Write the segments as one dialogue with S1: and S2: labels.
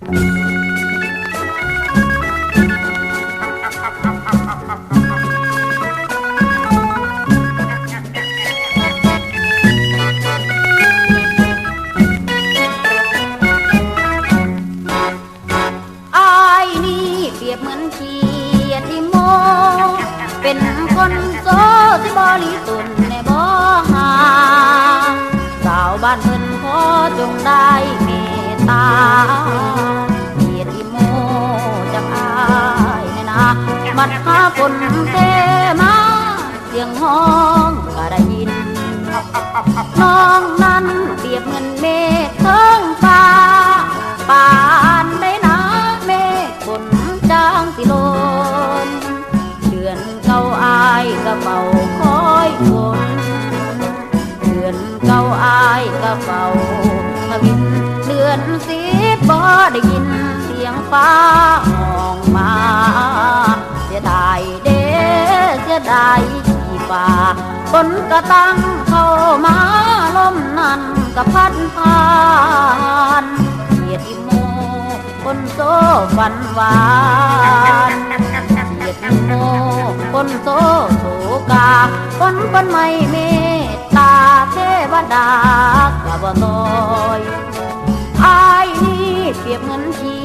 S1: อายนี่เปียบเหมือนเขียดที่โมเป็นคนโซที่บริสุทธิ์ในบ่หาสาวบ้านเพิ่นขอจงได้เมตตา คนเทมาเสียงห้องก็ได้ยิน น้องนั้นเปรียบเหมือนเมฆเทิงฟ้าปานได้นะเมฆฝนจางสิโลนเดือนเก่าอายก็เฝ้าคอยฝนเดือนเก่าอายก็เฝ้ามาวินเดือนสิบบ่ได้ยินเสียงฟ้าห้องมา สียดายที่ฟ้าฝนก็ตั้งเข้ามาลมนั้นก็พัดผ่านเกียดอิโมคนโซฝันหวานเกียดอิโมคนโซโศกาคนคนไม่เมตตาเทวดากระบ่น้อยอายนี่เปรียบเหมือนเขี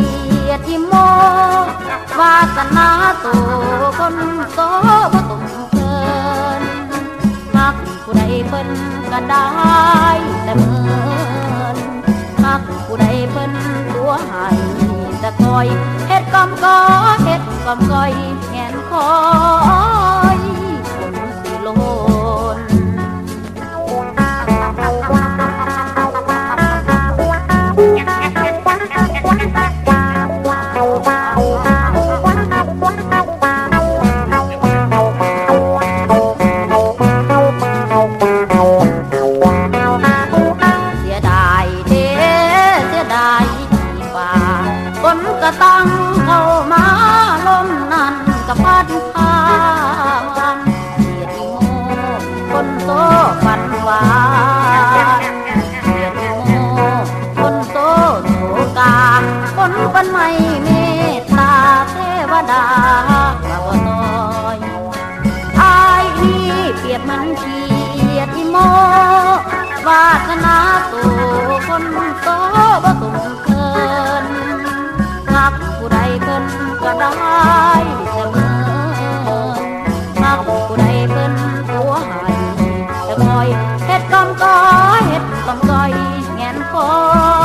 S1: ยดที่โมวาสนาตัวคนโต ผู้ใดเพิ่นก็ได้แต่เมินหักผู้ใดเพิ่นตัวให้แต่คอยเฮ็ดกอมก็เฮ็ดกอมก้อยแงนคอ ก็ตั้งเข้ามาลมนั้นก็พัดผ่านเกียดอีโมคนโตฝันหวานเกียดอีโมคนโตโศกาคนฝันไม่เมตตาเทวดากะบ่น้อยอายนี่เปรียบเหมันเขียดอีโมวาสนาตัวคนโต ก็ได้เสมอหักผู้ใดเพิ่นหัวหายแต่คอยเฮ็ดกำก้อยเฮ็ดกำก้อยแงนคอย